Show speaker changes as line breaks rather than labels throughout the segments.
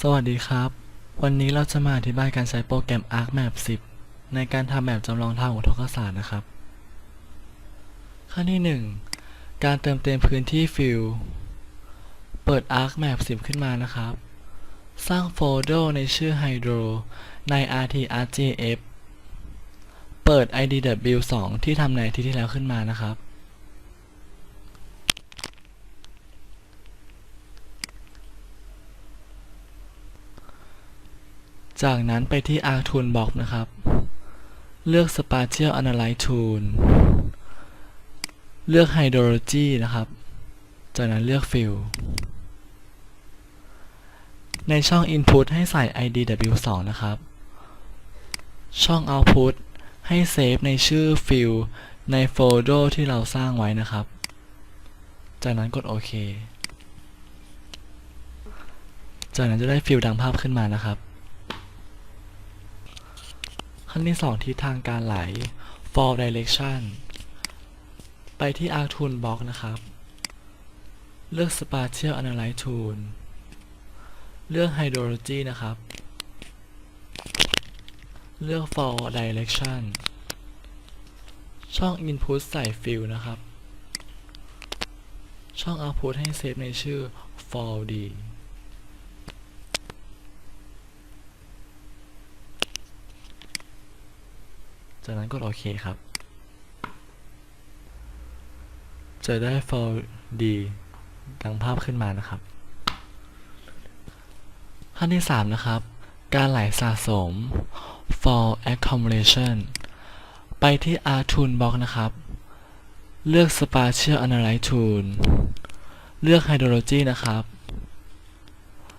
สวัสดีครับ วันนี้เราจะมาอธิบายการใช้โปรแกรม ArcMap 10 ในการทำแบบจำลองทางอุทกศาสตร์นะครับ ขั้นที่ 1 การเติมเต็มพื้นที่ฟิลเปิด ArcMap 10 ขึ้นมานะครับ สร้างโฟลเดอร์ในชื่อ Hydro ใน RT-ArcGIS เปิด IDW2 ที่ทำในที่ที่แล้วขึ้นมานะครับ จากนั้นไปที่ Arc Toolbox นะครับ เลือก Spatial Analyze Tool เลือก Hydrology นะครับ จากนั้นเลือก Fill ในช่อง Input ให้ใส่ IDW2 นะครับ ช่อง Output ให้เซฟในชื่อ Fill ในโฟลเดอร์ที่เราสร้างไว้นะครับ จากนั้นกดโอเคจากนั้นจะได้ฟิลดังภาพขึ้นมานะครับ ขั้นที่ 2 ทิศทางการไหล fall direction ไปที่ arc tool box นะครับ เลือก spatial analyze tool เลือก hydrology นะครับ เลือก fall direction ช่อง input ใส่ fill นะครับ ช่อง output ให้เซฟในชื่อ fall d จากนั้นกดโอเคครับ จะได้ for d ดังภาพขึ้นมานะครับ ขั้นที่ 3 นะครับ การไหลสะสม for accumulation ไปที่ Art Tool Box นะครับ เลือก Spatial Analyze Tool เลือก Hydrology นะครับ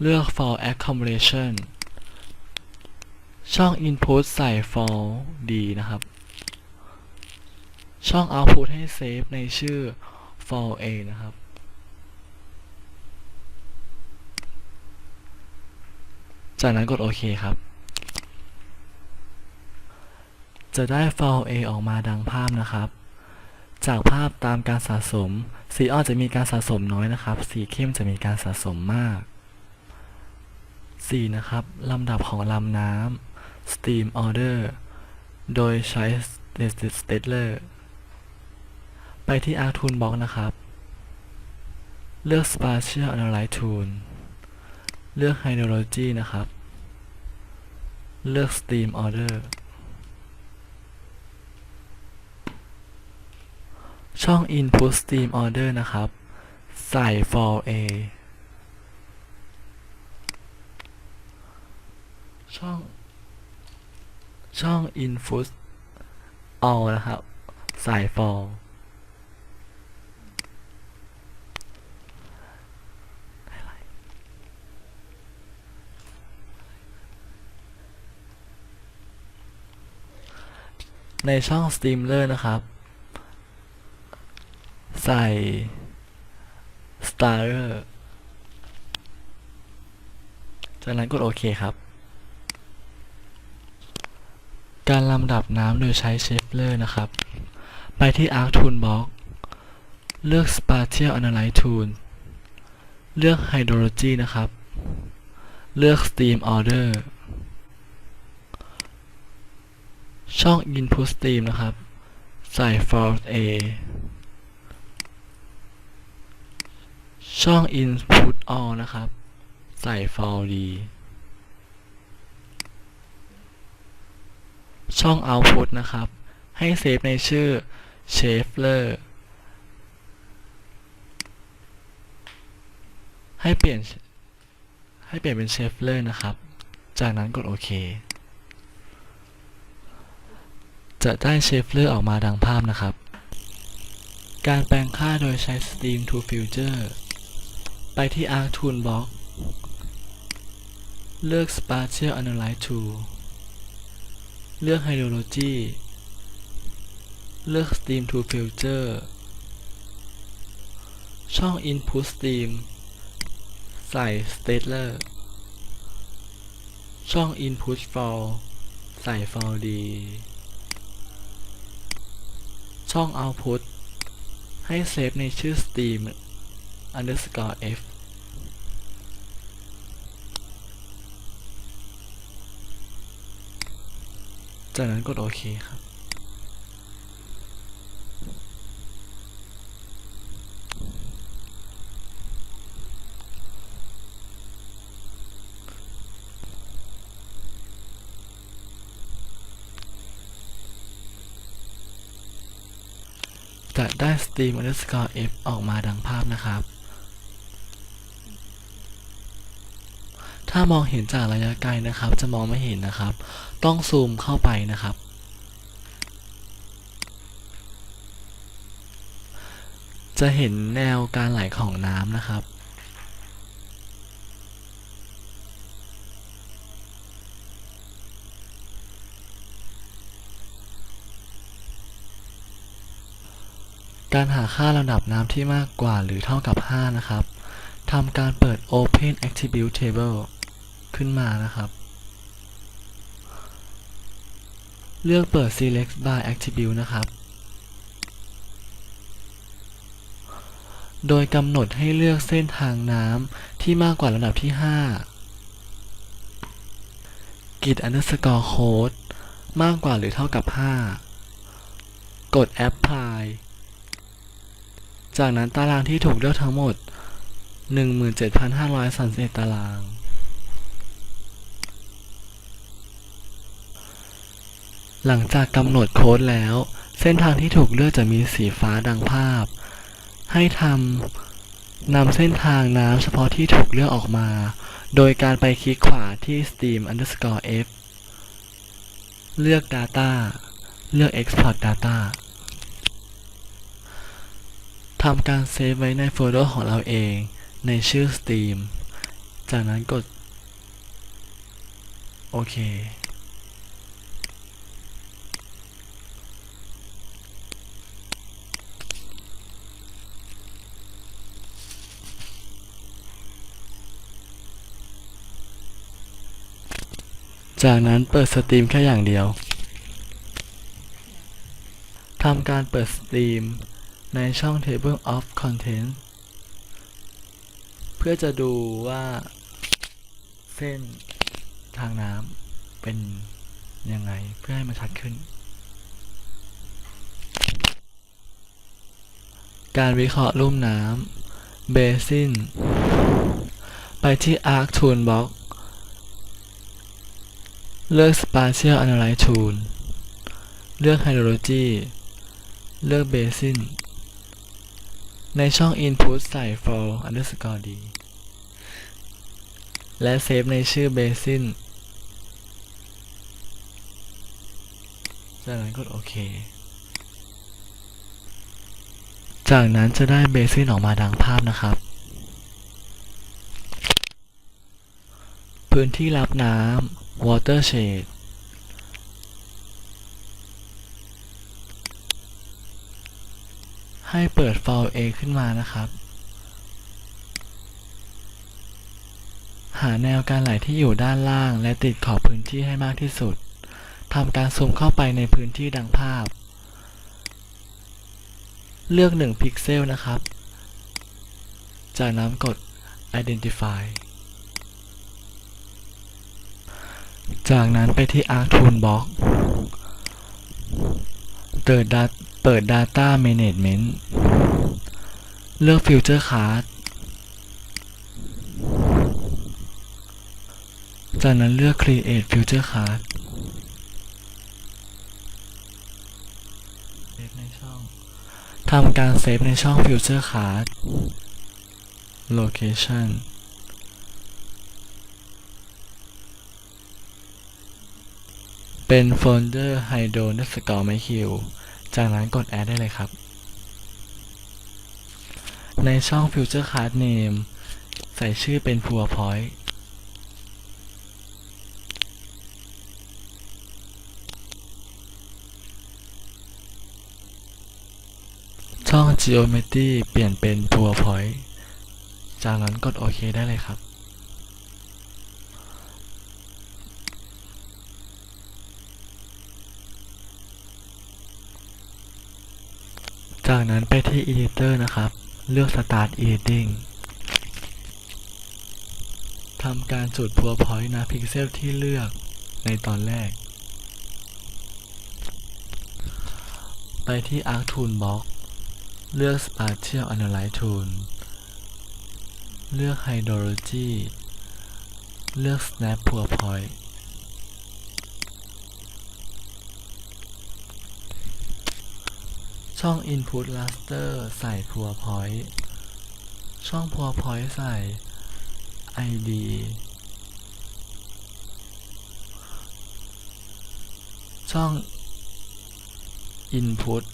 เลือก for accumulation ช่อง Input ใส่ for d นะครับ ช่อง Output ให้เซฟในชื่อ for a นะครับ จากนั้นกดโอเคครับ จะได้ for a ออกมาดังภาพนะครับ จากภาพตามการสะสม สีอ่อนจะมีการสะสมน้อยนะครับ สีเข้มจะมีการสะสมมาก 4. นะครับ ลำดับของลำน้ำ Steam Order โดยใช้ Stedler ไปที่ Arc Tool Box นะครับ เลือก Spatial Analyze Tool เลือก Hydrology นะครับ เลือก Steam Order ช่อง Input Steam Order นะครับ ใส่ for a ช่อง ช่อง Input all นะครับใส่ for ในช่อง steamer นะครับ ใส่ starer จากนั้นกดโอเคครับ การลำดับน้ำโดยใช้เชฟเลอร์นะครับ ไปที่ Arc Tool Box เลือก Spatial Analyze Tool เลือก Hydrology นะครับ เลือก Steam Order ช่อง Input Steam นะครับ ใส่ Force A ช่อง Input All นะครับ ใส่ Force D ช่อง Output นะครับ ให้เซฟในชื่อ s h a f l e r ให้เปลี่ยนให้เปลี่ยนเป็น s h a f l e r นะครับ จากนั้นกดโอเค จะได้ s h a f l e r ออกมาดังภาพนะครับ การแปลงค่าโดยใช้ Steam to Future ไปที่ Arc Tool Box เลือก Spatial Analyze Tool เลือก Hydrology เลือก Steam to Future ช่อง Input Steam ใส่ Stedler ช่อง Input Fall ใส่ Fall D ช่อง Output ให้เซฟในชื่อ Steam underscore F จากนั้นกดโอเคครับ จะได้ steam underscore f ออกมาดังภาพนะครับ ถ้ามองเห็นจากระยะไกลนะครับ จะมองไม่เห็นนะครับ ต้องซูมเข้าไปนะครับ จะเห็นแนวการไหลของน้ำนะครับการหาค่าระดับน้ำที่มากกว่าหรือเท่ากับ 5 นะครับ ทำการเปิด Open Attribute Table ขึ้นมานะครับ เลือกเปิด Select by Attribute นะครับ โดยกำหนดให้เลือกเส้นทางน้ำที่มากกว่าระดับที่5 git underscore code มากกว่าหรือเท่ากับ 5 กด apply จากนั้นตารางที่ถูกเลือกทั้งหมด 17,531 ตาราง หลังจากกำหนดโค้ดแล้ว เส้นทางที่ถูกเลือกจะมีสีฟ้าดังภาพ ให้ทำนำเส้นทางน้ำเฉพาะที่ถูกเลือกออกมา โดยการไปคลิกขวาที่ steam underscore f เลือก data เลือก export data ทำการเซฟไว้ในโฟลเดอร์ของเราเองในชื่อ Steam จากนั้นกด โอเค จากนั้นเปิดสตรีมแค่อย่างเดียวทำการเปิดสตรีมในช่อง Table of Content เพื่อจะดูว่าเส้นทางน้ำเป็นยังไงเพื่อให้มันชัดขึ้น การวิเคราะห์ลุ่มน้ำเบซินไปที่ Arc Toolbox เลือก Spatial Analyze Tool เลือก Hydrology เลือก Basin ในช่อง Input ใส่ for underscore d และเซฟในชื่อ Basin จากนั้นกดโอเค จากนั้นจะได้ Basin ออกมาดังภาพนะครับ พื้นที่รับน้ำ watershed ให้เปิด file A ขึ้นมานะครับ หาแนวการไหลที่อยู่ด้านล่าง และติดขอบพื้นที่ให้มากที่สุดทำการซูมเข้าไปในพื้นที่ดังภาพ เลือก 1 พิกเซลนะครับ จากนั้นกด identify จากนั้นไปที่ Arc Toolbox เปิด Dat เปิด Data Management เลือก Future Card จากนั้นเลือก Create Future Card เซฟในช่องทำการเซฟในช่อง Future Card Location เป็นโฟลเดอร์ Hydro underscore MyQ จากนั้นกด Add ได้เลยครับ ในช่อง Future Card Name ใส่ชื่อเป็น PowerPoint ช่อง Geometry เปลี่ยนเป็น PowerPoint จากนั้นกดโอเคได้เลยครับ จากนั้นไปที่ Editor นะครับ เลือก Start Editing ทำการจุด PowerPoint นะพิกเซลที่เลือกในตอนแรก ไปที่ Arc Toolbox เลือก Spatial Analyze Tool เลือก Hydrology เลือก Snap Pour ช่อง Input Raster ใส่ Pour Point ช่อง Pour Point ใส่ ID ช่อง Input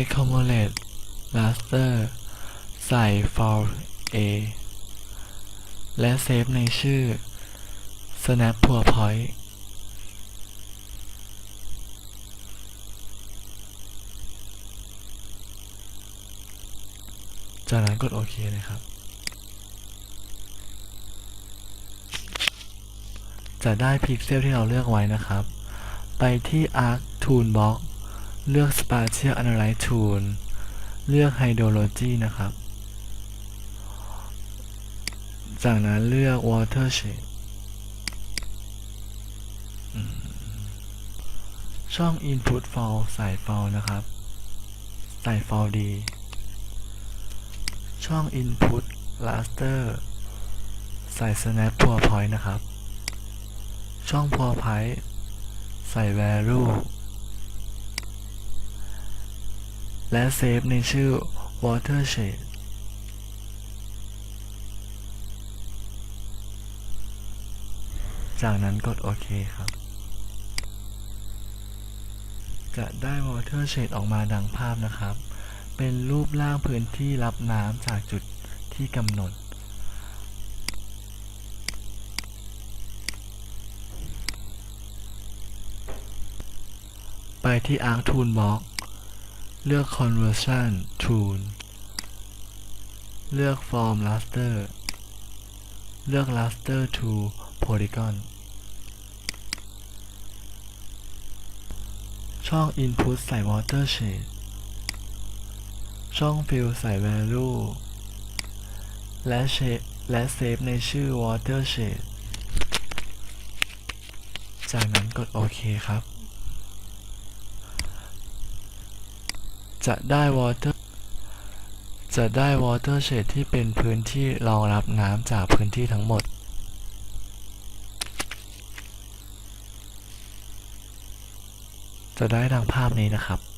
Accumulate Raster ใส่ for A และเซฟในชื่อ Snap Pour Point จากนั้นกดโอเคเลยครับ จะได้พิกเซลที่เราเลือกไว้นะครับ ไปที่ Arc Toolbox เลือก Spatial Analyze Tool เลือก Hydrology นะครับ จากนั้นเลือก Watershed อื ช่อง Input Fall ใส่ Fall นะครับใส่ Fall ดี ช่อง Input Raster ใส่ Snap Pour Point นะครับ ช่อง Pour Point ใส่ Value และเซฟในชื่อ Watershed จากนั้นกดโอเคครับ จะได้ Watershed ออกมาดังภาพนะครับ เป็นรูปร่างพื้นที่รับน้ำจากจุดที่กำหนด ไปที่ Arc Toolbox เลือก Conversion Tool เลือก Form Raster เลือก Raster to Polygon ช่อง Input ใส่ Watershed ช่อง Fill ใส่ Value และ Shape และเซฟในชื่อ Watershed จากนั้นกดโอเคครับ จะได้ water จะได้ watershed ที่เป็นพื้นที่รองรับน้ำจากพื้นที่ทั้งหมด จะได้ดังภาพนี้นะครับ